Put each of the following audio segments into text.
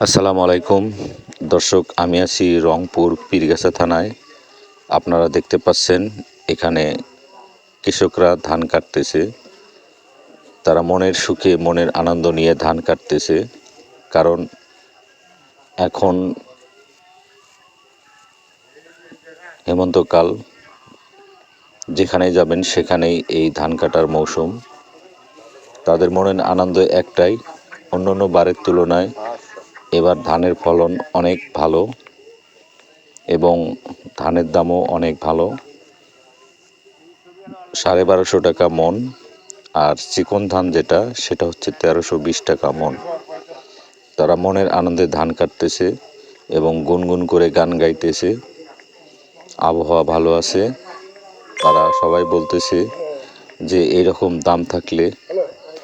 আসসালামু আলাইকুম। দর্শক, আমি আছি রংপুর পীরগাছা থানায়। আপনারা দেখতে পাচ্ছেন, এখানে কৃষকরা ধান কাটতেছে। তারা মনের সুখে, মনের আনন্দ নিয়ে ধান কাটতেছে। কারণ এখন হেমন্তকাল যেখানে যাবেন সেখানেই এই ধান কাটার মৌসুম। তাদের মনের আনন্দ একটাই অন্য অন্য বারের তুলনায় এবার ধানের ফলন অনেক ভালো এবং ধানের দামও অনেক ভালো। সাড়ে বারোশো টাকা মন আর চিকন ধান যেটা, সেটা হচ্ছে তেরোশো বিশ টাকা মন। তারা মনের আনন্দে ধান কাটতেছে এবং গুনগুন করে গান গাইতেছে। আবহাওয়া ভালো আছে। তারা সবাই বলতেছে যে এইরকম দাম থাকলে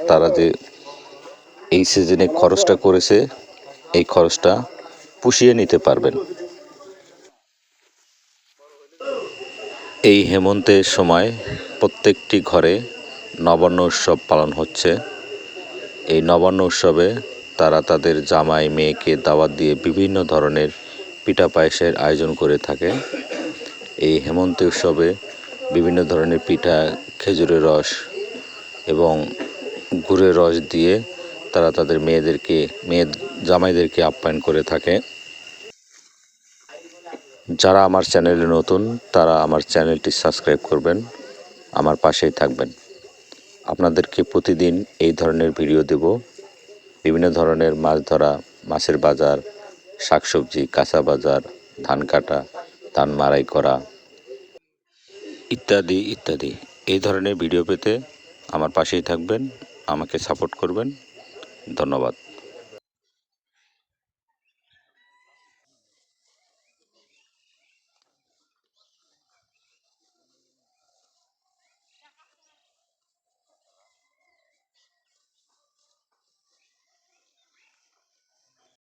তারা যে এই সিজনে খরচটা করেছে এই খরচটা পুষিয়ে নিতে পারবেন। এই হেমন্তের সময় প্রত্যেকটি ঘরে নবান্ন উৎসব পালন হচ্ছে। এই নবান্ন উৎসবে তারা তাদের জামাই, মেয়েকে দাওয়াত দিয়ে বিভিন্ন ধরনের পিঠা পায়েসের আয়োজন করে থাকে। এই হেমন্ত উৎসবে বিভিন্ন ধরনের পিঠা, খেজুরের রস এবং গুড়ের রস দিয়ে তারা তাদের মেয়েদেরকে, মেয়ে জামাইদেরকে আপ্যায়ন করে থাকে। যারা আমার চ্যানেলে নতুন, তারা আমার চ্যানেলটি সাবস্ক্রাইব করবেন, আমার পাশেই থাকবেন। আপনাদেরকে প্রতিদিন এই ধরনের ভিডিও দেব। বিভিন্ন ধরনের মাছ ধরা, মাছের বাজার, শাকসবজি, কাঁচা বাজার, ধান কাটা, ধান মারাই করা ইত্যাদি ইত্যাদি। এই ধরনের ভিডিও পেতে আমার পাশেই থাকবেন, আমাকে সাপোর্ট করবেন। ধন্যবাদ।